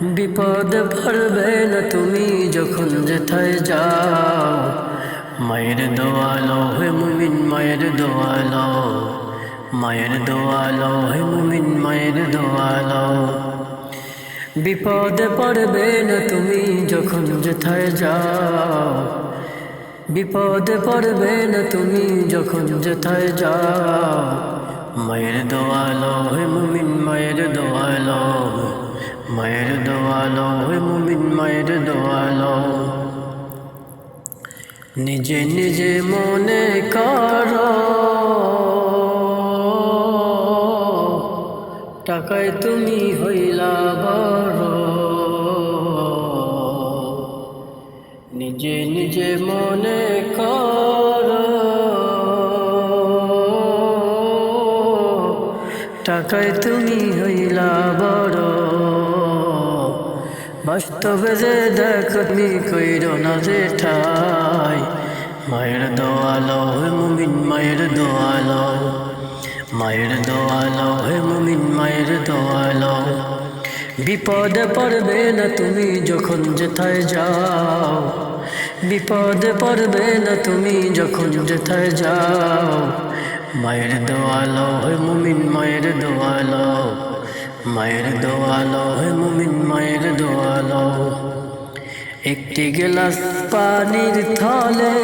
বিপদে পড়বে না তুমি যখন যেথায় যাও। মায়ের দোয়ালো হে মুমিন, মায়ের দোয়ালো। মায়ের দোয়ালো হে মুমিন, মায়ের দোয়ালো। বিপদে পড়বে না তুমি যখন যেথায় যাও। বিপদে পড়বে না তুমি যখন যেথায় যাও। মায়ের দোয়ালো হে মুমিন, মায়ের দোয়ালো। মায়ের দোয়ালো হে মুমিন মায়ের দোয়ালো। নিজে নিজে মনে করো, টাকায় তুমি হইলা বড়। নিজে নিজে মনে কর, টাকায় তুমি হইলা বড়। বাস্তবে যে দেখ তুমি কইর না যে ঠাই। মায়ের দোয়ালো হে মুমিন মায়ের দোয়ালো মায়ের দোয়ালো হে মুমিন মায়ের দোয়ালো বিপদে পড়বে না তুমি যখন যেথায় যাও। বিপদে পড়বে না তুমি যখন যেথায় যাও। মায়ের দোয়ালো হে মুমিন মায়ের দোয়ালো মায়ের দোয়ালো হে মুমিন মায়ের দোয়ালো। একটি গেলাস পানির থলে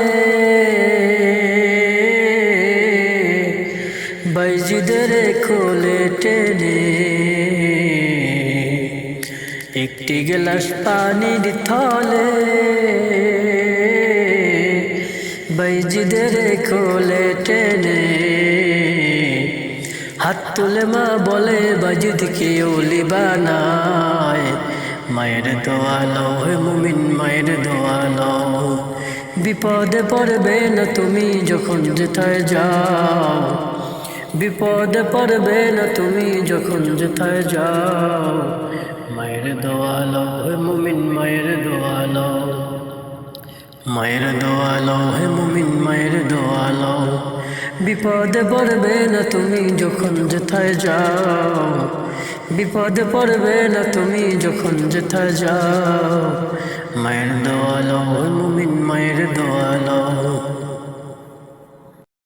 বাইজিদের খোলে টেনে। একটি গেলাস পানির থলে বাইজিদের খোলে টেনে। হাত তুলে মা বলে বাজিদকে ওলি বানায় মায়ের দোয়ালো, হে মুমিন মায়ের দোয়ালো। বিপদে পড়বে না তুমি যখন যেথায় যাও। বিপদে পড়বে না তুমি যখন যেথায় যাও। মায়ের দোয়ালো, হে মুমিন মায়ের দোয়ালো। মায়ের দোয়ালো, হে মুমিন মায়ের দোয়ালো। বিপদে পড়বে না তুমি যখন যেথায় যাও। বিপদে পড়বে না তুমি যখন যেথায় যাও।